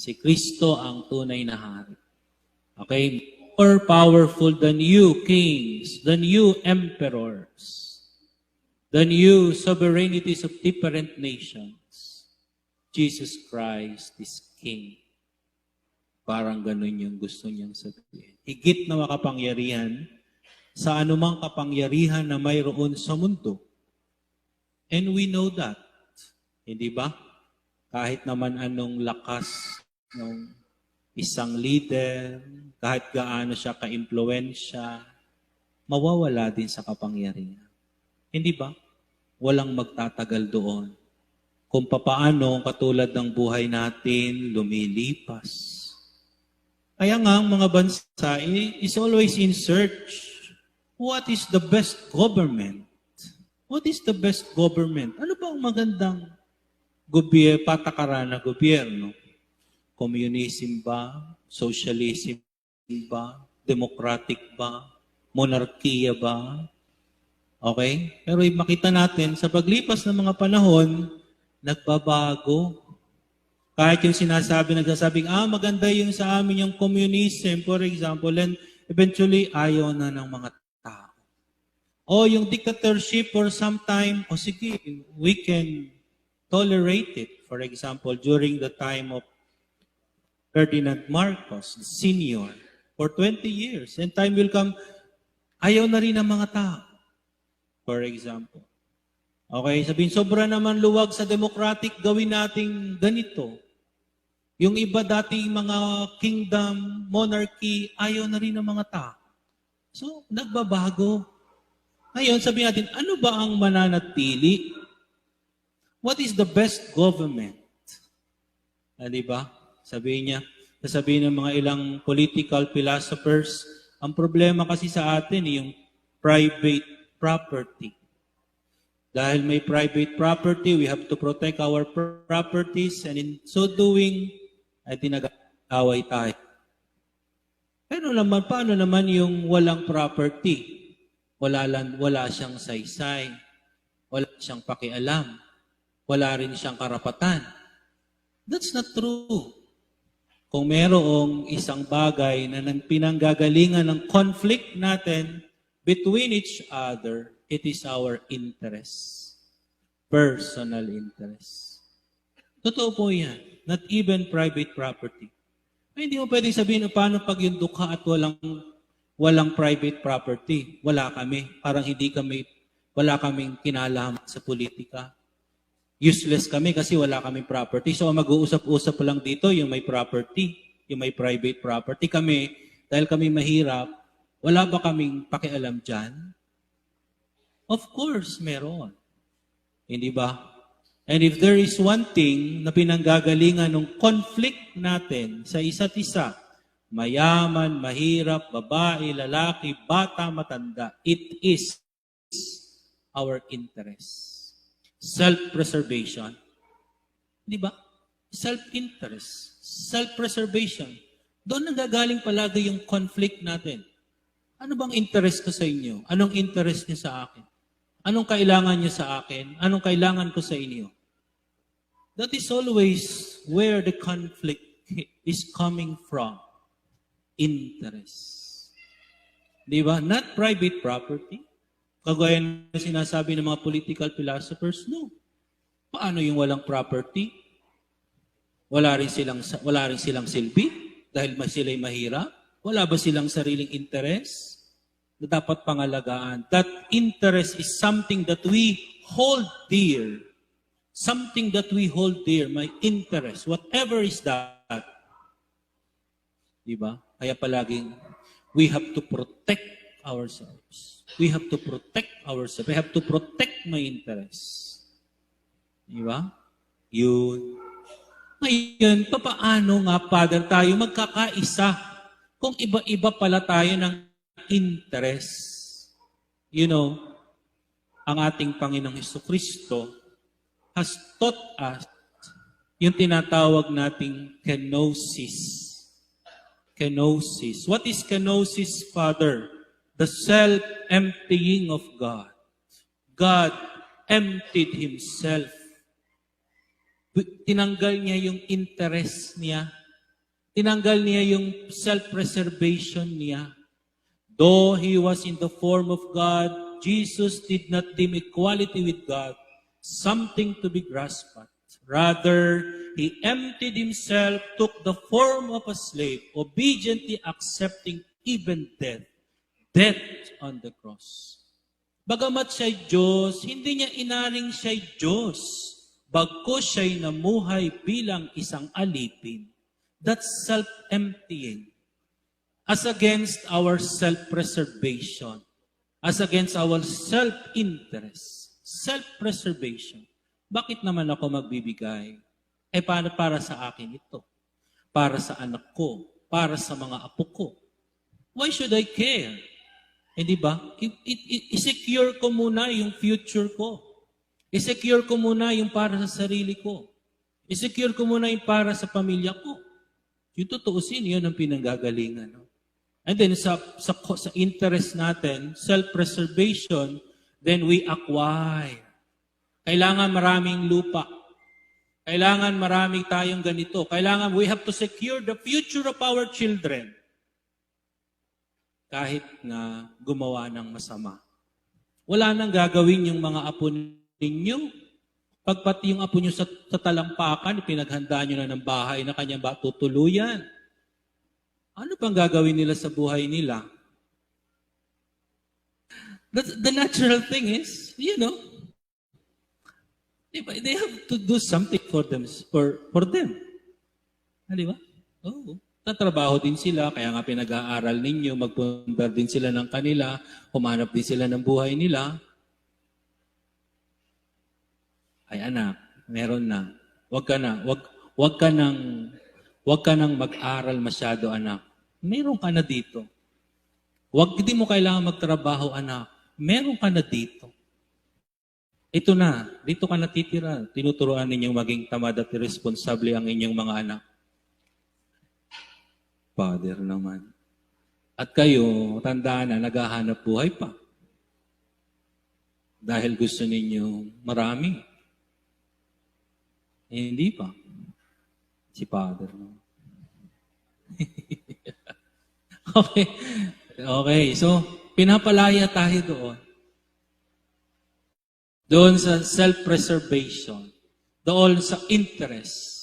Si Kristo ang tunay na hari. Okay? More powerful than you, kings, than you, emperors, than you, sovereignties of different nations. Jesus Christ is King. Parang ganun yung gusto niyang sabihin. Higit na makapangyarihan sa anumang kapangyarihan na mayroon sa mundo. And we know that. Hindi ba? Kahit naman anong lakas ng isang leader, kahit gaano siya ka-impluensya, mawawala din sa kapangyarihan. Hindi ba? Walang magtatagal doon. Kung papaano, katulad ng buhay natin, lumilipas. Kaya nga, ang mga bansa is always in search. What is the best government? What is the best government? Ano ba ang magandang gobyerno, patakaran na gobyerno? Communism ba? Socialism ba? Democratic ba? Monarkiya ba? Okay? Pero makita natin, sa paglipas ng mga panahon, nagbabago. Kahit yung sinasabi, nagsasabing, ah, maganda yung sa amin yung communism, for example, and eventually, ayaw na ng mga tao. O yung dictatorship for some time, o sige, we can tolerate it. For example, during the time of Ferdinand Marcos, senior, for 20 years. And time will come, ayaw na rin ng mga tao. For example. Okay, sabihin, sobra naman luwag sa democratic, gawin nating ganito. Yung iba dating mga kingdom, monarchy, ayaw na rin ng mga tao. So, nagbabago. Ngayon, sabihin natin, ano ba ang mananatili? What is the best government? Ah, di ba? Sabihin niya, sasabihin ng mga ilang political philosophers, ang problema kasi sa atin, yung private property. Dahil may private property, we have to protect our pr- properties and in so doing, ay tinag-away tayo. Pero naman, paano naman yung walang property? Wala, lang, wala siyang saysay. Wala siyang pakialam. Wala rin siyang karapatan. That's not true. Kung merong isang bagay na nang pinanggagalingan ng conflict natin between each other, it is our interest. Personal interest. Totoo po yan. Not even private property. Ay, hindi mo pwedeng sabihin, paano pag yung dukha at walang, walang private property? Wala kami. Parang hindi kami, wala kaming kinalaman sa politika. Useless kami kasi wala kaming property. So, mag-uusap-usap lang dito, yung may property, yung may private property. Kami, dahil kami mahirap, wala ba kaming pakialam dyan? Of course, meron. Hindi ba? And if there is one thing na pinanggagalingan ng conflict natin sa isa't isa, mayaman, mahirap, babae, lalaki, bata, matanda, it is our interest. Self-preservation. Di ba? Self-interest. Self-preservation. Doon nanggagaling palagi yung conflict natin. Ano bang interest ko sa inyo? Anong interest niyo sa akin? Anong kailangan niyo sa akin? Anong kailangan ko sa inyo? That is always where the conflict is coming from. Interest. Di ba? Not private property. Kagaya na sinasabi ng mga political philosophers, no. Paano yung walang property? Wala rin silang wala rin silang silbi dahil mas sila'y mahirap? Wala ba silang sariling interest na dapat pangalagaan? That interest is something that we hold dear. Something that we hold dear, my interest, whatever is that. Di ba? Kaya palaging we have to protect ourselves. We have to protect ourselves. We have to protect my interests. Di ba? Yun. Ngayon, papaano nga, Father, tayo magkakaisa kung iba-iba pala tayo ng interest? You know, ang ating Panginoong Heso Kristo has taught us yung tinatawag nating kenosis. Kenosis. What is kenosis, Father? The self-emptying of God. God emptied Himself. Tinanggal niya yung interest niya Tinanggal niya yung self-preservation niya. Though he was in the form of God, Jesus did not deem equality with God something to be grasped at. Rather, he emptied himself, took the form of a slave, obediently accepting even death, death on the cross. Bagamat siya'y Diyos, hindi niya inaring siya'y Diyos. Bagko siya'y namuhay bilang isang alipin. That's self-emptying. As against our self-preservation. As against our self-interest. Self-preservation. Bakit naman ako magbibigay? Eh, para, para sa akin ito. Para sa anak ko. Para sa mga apo ko. Why should I care? Hindi ba? I- i- I-secure ko muna yung future ko. I-secure ko muna yung para sa sarili ko. I-secure ko muna yung para sa pamilya ko. Yung tutuusin, yun ang pinanggagalingan. No? And then sa, sa, sa interest natin, self-preservation, then we acquire. Kailangan maraming lupa. Kailangan maraming tayong ganito. Kailangan we have to secure the future of our children kahit na gumawa ng masama. Wala nang gagawin yung mga apo ninyo. Pagpati yung apo nyo sa, sa talampakan, pinaghanda nyo na ng bahay na kanyang ba tutuluyan. Ano pang gagawin nila sa buhay nila? The, the natural thing is, you know, di ba, they have to do something for them, for, for them. Ah, Di ba? Oo. Tatrabaho din sila, kaya nga pinag-aaral ninyo, magpundar din sila ng kanila, humanap din sila ng buhay nila. Ay anak, meron na. Huwag ka na, wag, wag ka nang, wag ka nang mag-aral masyado anak. Meron ka na dito. Wag, hindi mo kailangan magtrabaho anak. Meron ka na dito. Ito na, dito ka natitira. Tinuturoan ninyong maging tamad at irresponsable ang inyong mga anak. Father naman. At kayo, tandaan na, naghahanap buhay pa. Dahil gusto ninyo marami. Eh, hindi pa. Si Father. No? okay. Okay. So, pinapalaya tayo doon. Doon sa self-preservation. Doon sa interest